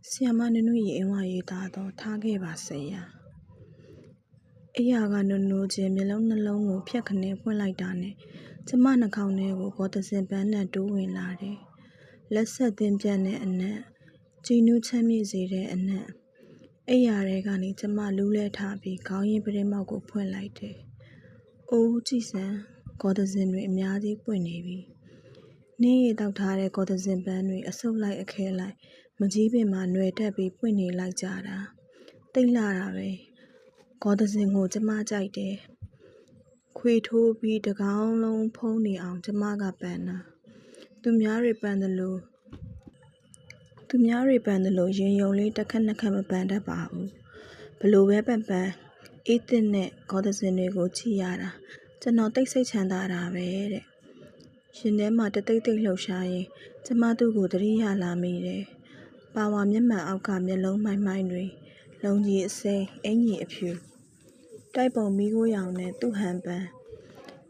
။ဆီယမနုနုရေအင်းဝရေးသားသောထားခဲ့ပါဆရာ။အရာကနုနုချင်းမျက်လုံးနှလုံးကိုဖြတ်ခနဲဖွင့်လိုက်တာနဲ့ကျမနှာခေါင်းထဲကိုဘောတစင်ပန်းနဲ့တိုးဝင်လာတယ်။လက်ဆက်သင်းပြတ်တဲ့အနက်ကြည်နူးချမ်းမြေ့စေတဲ့အနက်အိယာတွေကနေကျမလူးလဲထားပြီးခေါင်းရင်းပရင်မောက်ကိုဖွင့်လိုက်တယ်။အိုးကြည်စံဘောတစင်တွေအများကြီးပွင့်နေပြီ။ နင်းရီတောက်ထားတဲ့ကော်တစင်ပန်းတွေအဆုပ်လိုက်အခဲလိုက်မကြီးပင်မှာຫນွယ်တက်ပြီးပွင့်နေလိုက်ကြတာတိတ်လာတာပဲကော်တစင်ကိုကျမကြိုက်တယ်ခွေထိုးပြီးတကောင်းလုံးဖုံးနေအောင်ကျမကပန်တာသူများတွေပန်တယ်လို့သူများတွေပန်တယ်လို့ရင်ယုံလေးတစ်ခက်နှစ်ခက်မပန်တတ်ပါဘူးဘလို့ပဲပန်ပန်အေးတဲ့နဲ့ကော်တစင်တွေကိုကြည့်ရတာကျွန်တော်တိတ်ဆိတ်ချမ်းသာတာပဲတဲ့ ရှင်ထဲမှာတသိမ့်သိမ့်လှုပ်ရှားရင်ကျမသူ့ကိုသတိရလာမိတယ်။ပါဝါမျက်မှန်အောက်ကမျက်လုံးမိုင်းမိုင်းတွေလုံကြီးအစိမ်းအင်ကြီးအဖြူတိုက်ပုံမီးခိုးရောင်နဲ့သူ့ဟန်ပန်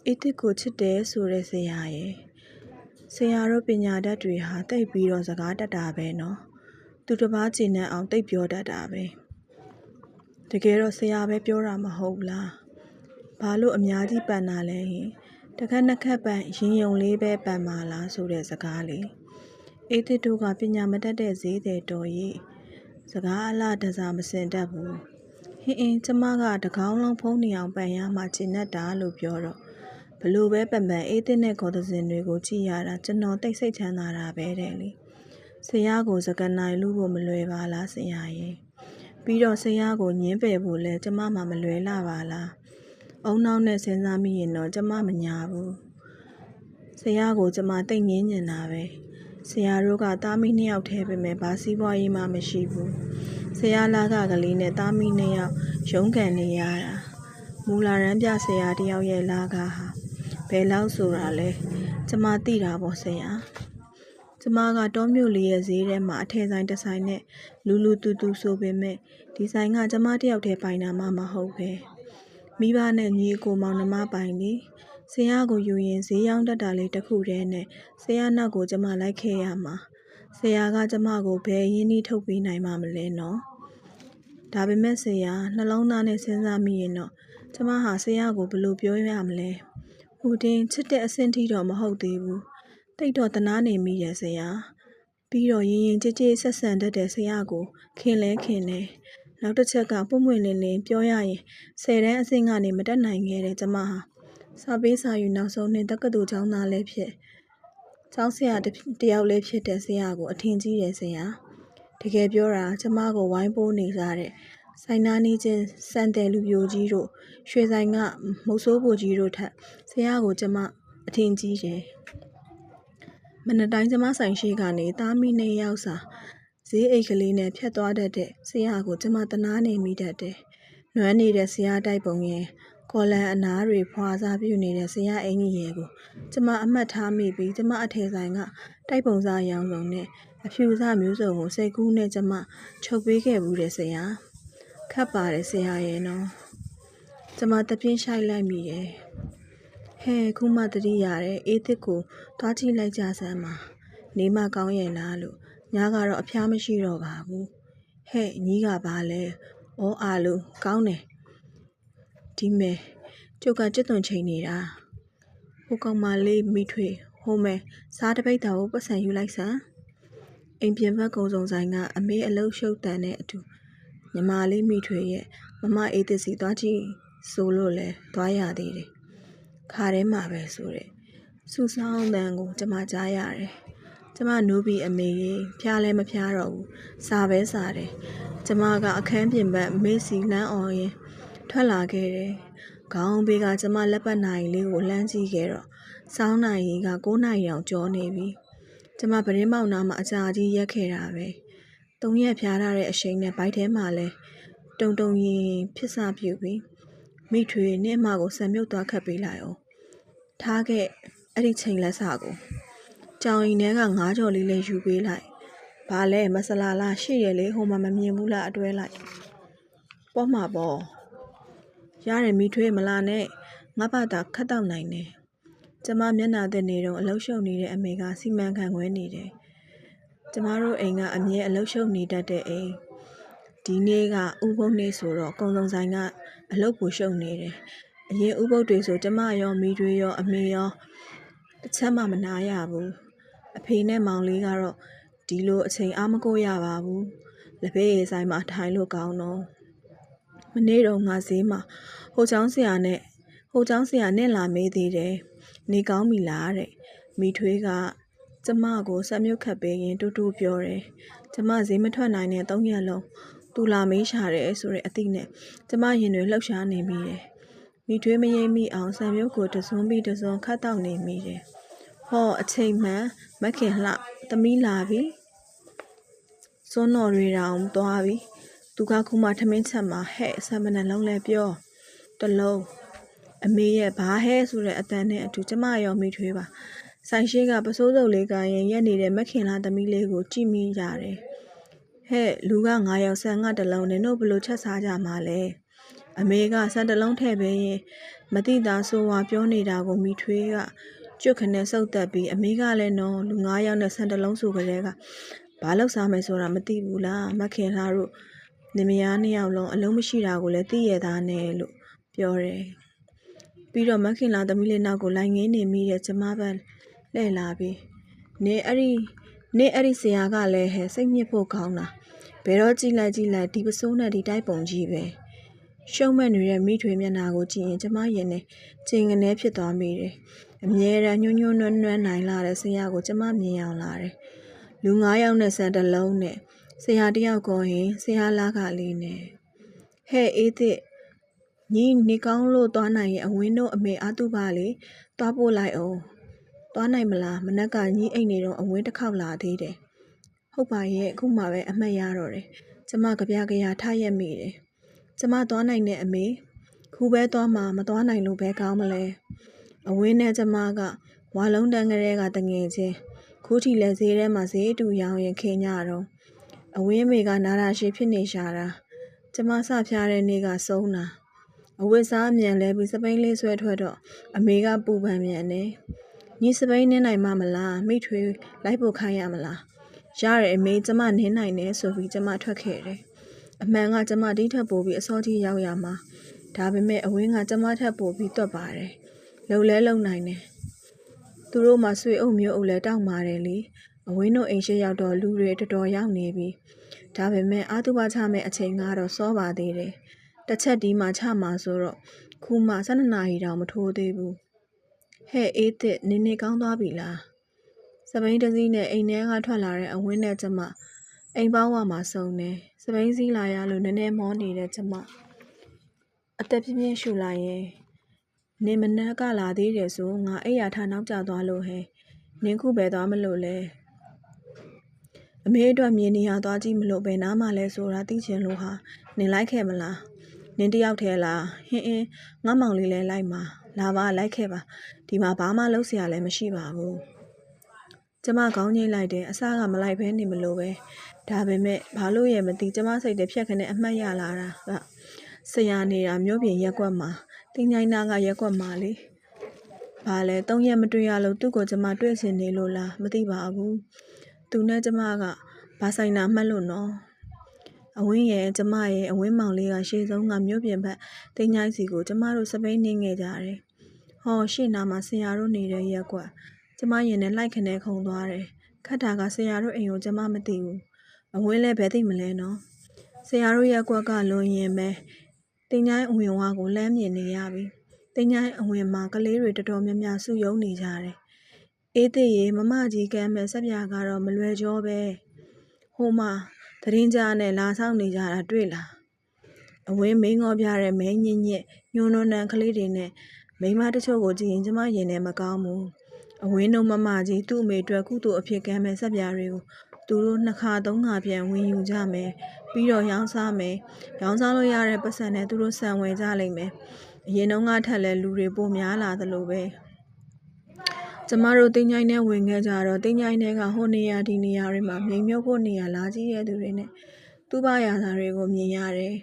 အေးတစ်ကိုချစ်တယ်ဆိုတဲ့ဆရာရဲ့ဆရာတို့ပညာတတ်တွေဟာတိတ်ပြီးတော့စကားတတ်တာပဲနော်သူတစ်ပါးကျင်တဲ့အောင်တိတ်ပြောတတ်တာပဲတကယ်တော့ဆရာပဲပြောတာမဟုတ်လားဘာလို့အများကြီးပန်တာလဲဟင် တခက်နှစ်ခက်ပန်ရင်ယုံလေးပဲပန်ပါလားဆိုတဲ့စကားလေးအေးတစ်တို့ကပညာမတတ်တဲ့ဈေးတဲ့တော်ကြီးစကားအလားတစားမစင်တတ်ဘူးဟင်းအင်းကျမကတကောင်းလုံးဖုံးနေအောင်ပန်ရမှကျင်တတ်တာလို့ပြောတော့ဘလို့ပဲပန်ပန်အေးတစ်နဲ့ခေါ်တဲ့စင်တွေကိုကြည့်ရတာကျွန်တော်တိတ်ဆိတ်ချမ်းသာတာပဲတဲ့လေဆရာကိုစကနိုင်လူဖို့မလွယ်ပါလားဆရာရဲ့ပြီးတော့ဆရာကိုညင်းပယ်ဖို့လဲကျမမှမလွယ်လာပါလား အုံနောက်နဲ့စဉ်းစားမိရင်တော့ကျမမညာဘူးဆရာကိုကျမတိတ်ငင်းနေတာပဲဆရာတို့ကသားမီးနှစ်ယောက်ထဲပဲမဲ့ဘာစည်းပွားရေးမှမရှိဘူးဆရာလာကကလေးနဲ့သားမီးနှစ်ယောက်ရုန်းကန်နေရတာမူလာရန်ပြဆရာတယောက်ရဲ့လာကဟာဘယ်လောက်ဆိုတာလဲကျမသိတာပေါ့ဆရာကျမကတောမြို့လေးရဲ့ဈေးထဲမှာအထည်ဆိုင်တစ်ဆိုင်နဲ့လူလူတူတူဆိုပေမဲ့ဒီဆိုင်ကကျမတယောက်တည်းပိုင်တာမှမဟုတ်ပဲ မိဘနဲ့ညီအကိုမောင်နှမပိုင်လေ ဆရာကိုယူရင်ဈေးရောင်းတတ်တာလေးတစ်ခုတည်းနဲ့ ဆရာနောက်ကို ကျမလိုက်ခဲ့ရမှာ ဆရာက ကျမကို ဘယ်ရင်းနှီးထုတ်ပေးနိုင်မှမလဲနော် ဒါပေမဲ့ ဆရာ နှလုံးသားနဲ့စဉ်းစားမိရင်တော့ ကျမဟာ ဆရာကို ဘယ်လိုပြောရမလဲ ဟိုတင် ချစ်တဲ့အဆင့်ထိတော့ မဟုတ်သေးဘူးတိတ်တော့တနာနေမိတယ် ဆရာ ပြီးတော့ရင်ရင်ကြည်ကြည်ဆက်ဆံတတ်တဲ့ ဆရာကို ခင်လဲခင်တယ် နောက်တစ်ချက်ကပွင့်ပွင့်လင်းလင်းပြောရရင်ဆယ်တန်းအဆင့်ကနေမတက်နိုင်ခဲ့တဲ့ကျမဟာစာပေးစာယူနောက်ဆုံးနှစ်တက္ကသိုလ်ကျောင်းသားလည်းဖြစ်ကျောင်းဆရာတယောက်လည်းဖြစ်တဲ့ဆရာကိုအထင်ကြီးတယ်ဆရာတကယ်ပြောတာကျမကိုဝိုင်းပိုးနေစားတဲ့ဆိုင်နာနေချင်းစံတယ်လူပြိုကြီးတို့ရွှေဆိုင်ကမုတ်ဆိုးဘူကြီးတို့ထက်ဆရာကိုကျမအထင်ကြီးတယ်မနက်တိုင်းကျမဆိုင်ရှိကနေသားမိနေရောက်စာ ဈေးအိတ်ကလေးနဲ့ဖြတ်သွားတတ်တဲ့ဆရာကိုကျမတနာနေမိတတ်တယ်။နွမ်းနေတဲ့ဆရာတိုက်ပုံရဲ့ကော်လန်အနားတွေဖွာစားပြုနေတဲ့ဆရာအင်ကြီးရဲ့ကိုကျမအမှတ်ထားမိပြီးကျမအထေဆိုင်ကတိုက်ပုံစားရောင်စုံနဲ့အဖြူစားမျိုးစုံကိုစိတ်ကူးနဲ့ကျမချုပ်ပေးခဲ့ဘူးတဲ့ဆရာခတ်ပါတယ်ဆရာရဲ့နော်ကျမတပြင်းရှိုက်လိုက်မိတယ်ဟဲခုမှတတိရတယ်အေးသစ်ကိုသွားကြည့်လိုက်ကြစမ်းပါနေမကောင်းရဲ့လားလို့ ညာကတော့အဖျားမရှိတော့ပါဘူးဟဲ့ညီးကပါလဲဩအာလို့ကောင်းတယ်ဒီမဲကျုပ်ကကြက်သွန်ချိန်နေတာဟိုကောင်မလေးမိထွေဟိုမဲစားတပိတ်တာကိုပတ်စံယူလိုက်စမ်းအိမ်ပြင်ဘက်ကုံစုံဆိုင်ကအမေအလုရှုပ်တန်တဲ့အတူညီမလေးမိထွေရဲ့မမအေးသစီသွားကြည့်ဆိုလို့လဲသွားရသေးတယ်ခါထဲမှာပဲဆိုတဲ့စူဆောင်းတန်ကိုကျမကြားရတယ် ကျမနိုးပြီးအမေကြီးဖျားလဲမဖျားတော့ဘူးစာပဲစာတယ်ကျမကအခန်းပြင်ဘက်မေးစီလန်းအောင်ရင်ထွက်လာခဲ့တယ်။ခေါင်းဘေးကကျမလက်ပတ်နိုင်လေးကိုလှမ်းကြည့်ခဲ့တော့စောင်းနိုင်ရီက9နိုင်ရောင်ကျော်နေပြီ။ကျမပရင်းမောက်နာမှာအကြာကြီးရက်ခဲ့တာပဲ။သုံးရက်ဖျားထားတဲ့အရှိန်နဲ့ဘိုက်ထဲမှာလဲတုံတုံရင်ဖြစ်စာပြုပြီ။မိထွေနဲ့အမကိုဆံမြုပ်သွားခတ်ပေးလိုက်အောင်။ထားခဲ့အဲ့ဒီချိန်လက်စာကို ကြောင်ရင်ထဲကငါးကြော်လေးလေးယူပေးလိုက်။ဘာလဲမဆလာလားရှိရလေဟိုမှာမမြင်ဘူးလားအတွဲလိုက်။ပေါ့မှာပေါ့ရတယ်မိထွေးမလာနဲ့ငါဘာသာခတ်တော့နိုင်တယ်ကျမမျက်နာသက်နေတော့အလုံးရှုံနေတဲ့အမေကစီမံခန့်ခွဲနေတယ်ကျမတို့အိမ်ကအမြဲအလုရှုပ်နေတတ်တဲ့အိမ်ဒီနေ့ကဥပုပ်နေ့ဆိုတော့ကုံစုံဆိုင်ကအလုတ်ပူရှုပ်နေတယ်အရင်ဥပုပ်တွေဆိုကျမရောမိတွေရောအမေရောတစ်ချက်မှမနာရဘူး အဖေနဲ့မောင်လေးကတော့ဒီလိုအချိန်အားမကိုရပါဘူးလက်ဖေးရည်ဆိုင်မှာထိုင်လို့ကောင်းတော့မနေ့တော့ငါဈေးမှာဟိုချောင်းဆရာနဲ့ဟိုချောင်းဆရာနဲ့လာမေးသေးတယ်နေကောင်းပြီလားတဲ့မိထွေးကကျမကိုဆက်မြုပ်ခတ်ပေးရင်တူတူပြောတယ်။ကျမဈေးမထွက်နိုင်တဲ့သုံးရက်လုံးသူလာမေးရှာတယ်ဆိုတဲ့အသည့်နဲ့ကျမရင်တွေလှုပ်ရှားနေမိတယ်။မိထွေးမရိပ်မိအောင်ဆက်မြုပ်ကိုတစွန်းပြီးတစွန်းခတ်တောက်နေမိတယ်။ ဟောအချိန်မှန်မခင်လှသမီးလာပြီ။စွန်းတော်တွေတောင်သွားပြီ။သူကခုမှထမင်းချက်မှာဟဲ့ဆက်မနဲ့လုံးလဲပြောတလုံးအမေရဲ့ဘာဟဲဆိုတဲ့အတန်နဲ့အတူကျမရောမိထွေးပါ။ဆိုင်ရှိကပစိုးစုပ်လေးကရင်ရက်နေတဲ့မခင်လာသမီးလေးကိုကြည့်မိကြတယ်။ဟဲ့လူက9ယောက်ဆန်ကတလုံးနဲ့တို့ဘလို့ချက်စားကြမှာလဲ။အမေကဆန်တလုံးထည့်ပေးရင်မတိသားဆိုဝါပြောနေတာကိုမိထွေးက ကျွတ်ခနဲ့စုပ်တက်ပြီးအမေကလည်းနော်လူ9ယောက်နဲ့ဆန်တလုံးဆိုကြတဲ့ကဘာလို့စားမယ်ဆိုတာမသိဘူးလားမခင်လာတို့နေမယားနှစ်ယောက်လုံးအလုံးမရှိတာကိုလည်းသိရသားနဲ့လို့ပြောတယ်။ပြီးတော့မခင်လာသမီးလေးနောက်ကိုလိုက်ငင်းနေမိတဲ့ကျမပဲလှည့်လာပြီနေအဲ့ဒီနေအဲ့ဒီဆရာကလည်းဟဲ့စိတ်ညစ်ဖို့ကောင်းတာဘယ်တော့ကြည့်လိုက်ကြည့်လိုက်ဒီပစိုးနဲ့ဒီတိုက်ပုံကြီးပဲ ရှုံးမဲ့နေတဲ့မိထွေမျက်နှာကိုကြည့်ရင် ကျမရင်နဲ့ချိန်ကနေဖြစ်သွားမိတယ်အမြဲတမ်းညွန်းညွန်းနွမ်းနွမ်းနိုင်လာတဲ့ဆရာကို ကျမမြင်အောင်လာတယ်လူ9ယောက်နဲ့ဆန်တလုံးနဲ့ဆရာတယောက်ကိုရင်ဆရာလားကလေးနဲ့ဟဲ့အေးသစ်ညီနေကောင်းလို့သွားနိုင်ရင်အဝင်းတို့အမေအားသူပါလေသွားပို့လိုက်အောင်သွားနိုင်မလားမနက်ကညီအိတ်နေတော့အဝင်းတစ်ခေါက်လာသေးတယ်ဟုတ်ပါရဲ့အခုမှပဲအမှတ်ရတော့တယ်ကျမကြပြကြရထားရက်မိတယ် ကျမသွားနိုင်တဲ့အမေခုပဲသွားမှမသွားနိုင်လို့ပဲကောင်းမလဲအဝင်းနဲ့ကျမကဝါလုံးတန်းကလေးကတငယ်ချင်းခုထီလက်ဈေးထဲမှာဈေးအတူရောင်းရင်ခင်ကြတော့အဝင်းမေကနာတာရှိဖြစ်နေရှာတာကျမစဖျားတဲ့နေ့ကဆုံးတာအဝတ်စားမြန်လဲပြီးစပိန်လေးဆွဲထွက်တော့အမေကပူပန်မြန်နေညီစပိန်နင်းနိုင်မှမလားမိထွေလိုက်ဖို့ခိုင်းရမလားရတယ်အမေကျမနင်းနိုင်တယ်ဆိုပြီးကျမထွက်ခဲ့တယ် အမှန်ကကျမဒီထက်ပိုပြီးအစောကြီးရောက်ရမှာဒါပေမဲ့အဝင်းကကျမထက်ပိုပြီးတွက်ပါတယ်လုံလဲလုံနိုင်တယ်သူတို့မှဆွေအုပ်မျိုးအုပ်လဲတောက်ပါတယ်လေအဝင်းတို့အိမ်ရှိရောက်တော့လူတွေတော်တော်ရောက်နေပြီဒါပေမဲ့အာသူဘချမဲ့အချိန်ကတော့စောပါသေးတယ်တစ်ချက်ဒီမှချမှာဆိုတော့ခုမှ12နာရီတောင်မထိုးသေးဘူးဟဲ့အေးသစ်နင်းနေကောင်းသွားပြီလားစပိန်တစည်းနဲ့အိမ်ထဲကထွက်လာတဲ့အဝင်းနဲ့ကျမ အိမ်ပေါက်ဝမှာစုံတယ်။စက်ဘီးစီးလာရလို့ နည်းနည်းမောနေတဲ့ကျမ အသက်ပြင်းပြင်းရှုလိုက်ရင်း‘နင်မနက်ကလာသေးတယ်ဆို ငါအိပ်ရာထနောက်ကျသွားလို့ဟယ်၊နင်ခုဘယ်သွားမလို့လဲ၊အမေအတွက် မြေနေရာသွားကြည့်မလို့ ဘယ်နားမှာလဲဆိုတာသိချင်လို့ဟာ နင်လိုက်ခဲ့မလား၊နင်တစ်ယောက်ထဲလား၊ဟင်အင်း ငါ့မောင်လေးလည်းလိုက်မှာ၊လာပါလိုက်ခဲ့ပါ၊ဒီမှာဘာမှလုပ်စရာလည်းမရှိပါဘူး ကျမကောင်းကြီးလိုက်တယ်အစကမလိုက်ဘဲနေမလို့ပဲဒါပေမဲ့ဘာလို့ရဲ့မသိကျမစိတ်တဖြက်ခနဲ့အမှတ်ရလာတာကဆရာနေတာမျိုးပြင်ရက်ကွက်မှာတင်းញိုင်းနာကရက်ကွက်မှာလေဘာလဲသုံးရက်မတွေ့ရလို့သူ့ကိုကျမတွေ့ချင်နေလို့လားမသိပါဘူးသူနဲ့ကျမကဘာဆိုင်နာမှတ်လို့နော်အဝင်းရဲ့ကျမရဲ့အဝင်းမောင်လေးကရှေ့ဆုံးကမြို့ပြင်ဘက်တင်းញိုင်းစီကိုကျမတို့စပိန်နေငယ်ကြတယ်ဟောရှေ့နာမှာဆရာတို့နေတဲ့ရက်ကွက် ကျမရင်နဲ့လိုက်ခနဲခုံသွားတယ်ခတ်တာကဆရာတို့အိမ်ကိုကျမမသိဘူးအဝင်းလည်းဘယ်သိမလဲနော်ဆရာတို့ရက်ကွက်ကလွန်ရင်ပဲတင်းញိုင်းအဝင်ဝါကိုလမ်းမြင်နေရပြီတင်းញိုင်းအဝင်မှာကလေးတွေတော်တော်များများစုယုံနေကြတယ်အေးသေးရေမမကြီးကမ်းမဲ့ဆက်ပြကတော့မလွယ်ကြောပဲဟိုမှာသတင်းကြားနဲ့လာဆောင်နေကြတာတွေ့လားအဝင်းမင်းငေါပြတဲ့မဲညင်ညစ်ညွန်းနွန်းနန်းကလေးတွေနဲ့မိမတချို့ကိုကြည့်ရင်ကျမရင်ထဲမကောင်းဘူး အဝင်းတို့မမကြီးသူ့အမေအတွက်ကုသိုလ်အဖြစ်ကမ်းမဲ့ဆက်ပြတွေကိုသူတို့နှစ်ခါသုံးခါပြန်ဝင်ယူကြမယ်ပြီးတော့ရောင်းစားမယ်ရောင်းစားလို့ရတဲ့ပတ်စံနဲ့သူတို့ဆံဝယ်ကြလိမ့်မယ်အရင်တုန်းကထက်လဲလူတွေပိုများလာသလိုပဲကျမတို့တင်းញိုင်းနဲ့ဝင်ခဲ့ကြတော့တင်းញိုင်းတွေကဟိုနေရာဒီနေရာတွေမှာမြိန်မြုပ်ဖို့နေရာလာကြည့်ရသူတွေနဲ့သူ့ဘာရာသာတွေကိုမြင်ရတယ်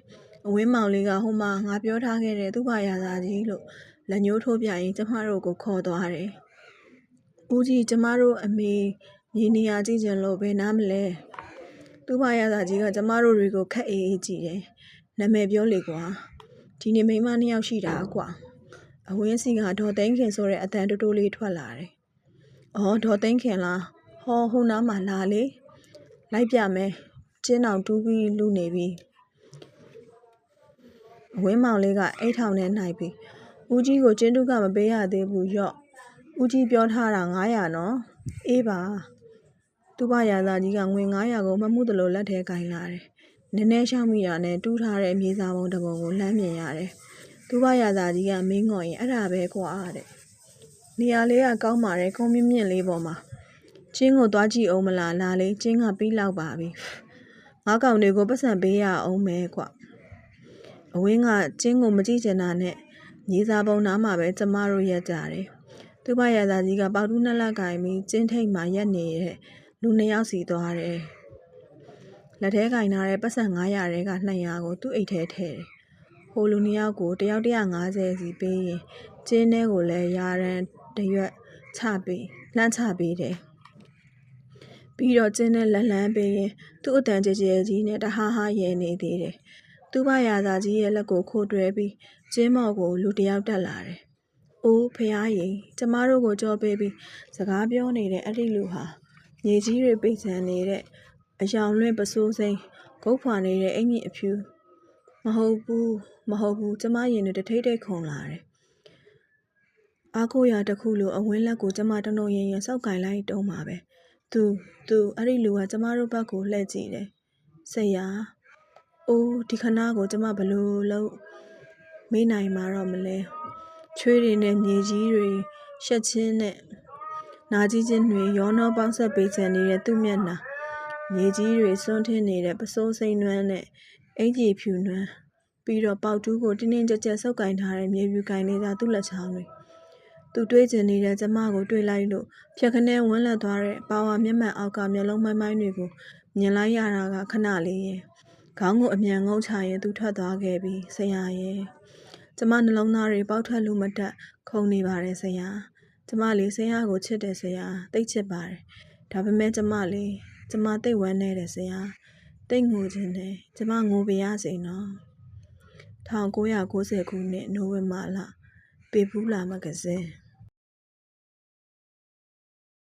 အဝင်းမောင်လေးကဟိုမှာငါပြောထားခဲ့တဲ့သူ့ဘာရာသာကြီးလို့လက်ညှိုးထိုးပြရင်ကျမတို့ကိုခေါ်သွားတယ် ဦးကြီး ကျမတို့အမေ မြေနေရာကြည့်ချင်လို့ ဘယ်နားမလဲ သူ့ဘာရသာကြီးက ကျမတို့တွေကိုခက်အေးအေးကြည့်တယ် နာမည်ပြောလေကွာ ဒီနေ့ မိန်းမနှစ်ယောက်ရှိတာကွာအဝင်းစီက ဒေါ်သိန်းခင်ဆိုတဲ့အတန်တိုးတိုးလေး ထွက်လာတယ် အော် ဒေါ်သိန်းခင်လား ဟော ဟိုနားမှာ လာလေ လိုက်ပြမယ် ကျင်းအောင်တူးပြီးလူနေပြီ အဝင်းမောင်လေးက အိတ်ထောင်နဲ့နှိုက်ပြီးဦးကြီးကို ကျင်းတူးကမပေးရသေးဘူး ရော့ ဦးကြီးပြောထားတာ900နော်အေးပါသူ့ဘရာသားကြီးကငွေ900ကိုမမှုတလို့လက်ထဲကင်လာတယ်။နည်းနည်းရှောက်မိတာနဲ့တူးထားတဲ့မြေစာပုံတစ်ပုံကိုလှမ်းမြင်ရတယ်။သူ့ဘရာသားကြီးကမင်းငေါ်ရင်အဲ့ဒါပဲကွာတဲ့။နေရာလေးကကောင်းပါတယ်ခုံမြင့်မြင့်လေးပေါ်မှာကျင်းကိုသွားကြည့်အောင်မလားလာလေကျင်းကပြီးလောက်ပါပြီ။ငါးကောင်တွေကိုပတ်စံပေးရအောင်မယ်ကွ။အဝင်းကကျင်းကိုမကြည့်ချင်တာနဲ့မြေစာပုံနားမှာပဲကျမတို့ရက်ကြတယ်။ သူ့ဘရာသားကြီးကပေါတူးနှစ်လက်ကင်ပြီးကျင်းထိတ်မှရက်နေတဲ့လူနှစ်ယောက်စီသွားတယ်။လက်ထဲကင်ထားတဲ့ပတ်စံ900ရဲက200ကိုသူ့အိတ်ထဲထည့်တယ်။ဟိုလူနှစ်ယောက်ကိုတယောက်150စီပေးရင်ကျင်းထဲကိုလည်းရာရန်တရွက်ချပေးလှမ်းချပေးတယ်။ပြီးတော့ကျင်းနဲ့လက်လန်းပေးရင်သူ့အတန်ကြဲကြဲကြီးနဲ့တဟားဟားရဲနေသေးတယ်။သူ့ဘရာသာကြီးရဲ့လက်ကိုခိုးတွဲပြီးကျင်းမော်ကိုလူတစ်ယောက်တက်လာတယ်။ အိုးဖះရင်ကျမတို့ကိုကြောပေးပြီးစကားပြောနေတဲ့အဲ့ဒီလူဟာမြေကြီးတွေပိတ်ဆန်နေတဲ့အယောင်လွင့်ပစိုးစိမ်းဂုတ်ဖွာနေတဲ့အင်ကြီးအဖြူမဟုတ်ဘူးမဟုတ်ဘူးကျမရင်တွေတထိတ်ထိတ်ခုန်လာတယ်အားကိုရာတစ်ခုလိုအဝင်းလက်ကိုကျမတနှုံရင်ရင်စောက်ကင်လိုက်တုံးပါပဲသူသူအဲ့ဒီလူကကျမတို့ဘက်ကိုလှည့်ကြည့်တယ်ဆရာအိုးဒီခဏကိုကျမဘလို့လို့မေးနိုင်မှာတော့မလဲ ချွေးတွေနဲ့မြေကြီးတွေရှက်ချင်းနဲ့နာကြီးချင်းတွေရောနှောပေါင်းဆက်ပေးချင်နေတဲ့သူ့မျက်နှာမြေကြီးတွေစွန့်ထင်းနေတဲ့ပစိုးစိမ့်နွမ်းနဲ့အင်ကြီးဖြူနွမ်းပြီးတော့ပေါက်တူးကိုတင်းတင်းကြပ်ကြပ်ဆုပ်ကင်ထားတဲ့မြေပြူကင်လေးသာသူ့လက်ချောင်းတွေသူတွေးကျင်နေတဲ့ကျမကိုတွေးလိုက်လို့ဖြက်ခနဲဝန်းလက်သွားတဲ့ပါဝါမျက်မှန်အောက်ကမျက်လုံးမိုင်းမိုင်းတွေကိုမြင်လိုက်ရတာကခဏလေးရဲ့ခေါင်းကိုအမြန်ငုံချရင်သူထွက်သွားခဲ့ပြီဆရာရဲ့ ကျမနှလုံးသားတွေပေါက်ထွက်လို့မတက်ခုန်နေပါတယ်ဆရာကျမလေးဆရာကိုချစ်တယ်ဆရာတိတ်ချစ်ပါတယ်ဒါပေမဲ့ကျမလေးကျမတိတ်ဝမ်းနေတယ်ဆရာတိတ်ငိုခြင်းတယ်ကျမငိုပြရစေနော်1990ခုနှစ်နိုဝင်ဘာလပေပူးလာမဂဇင်း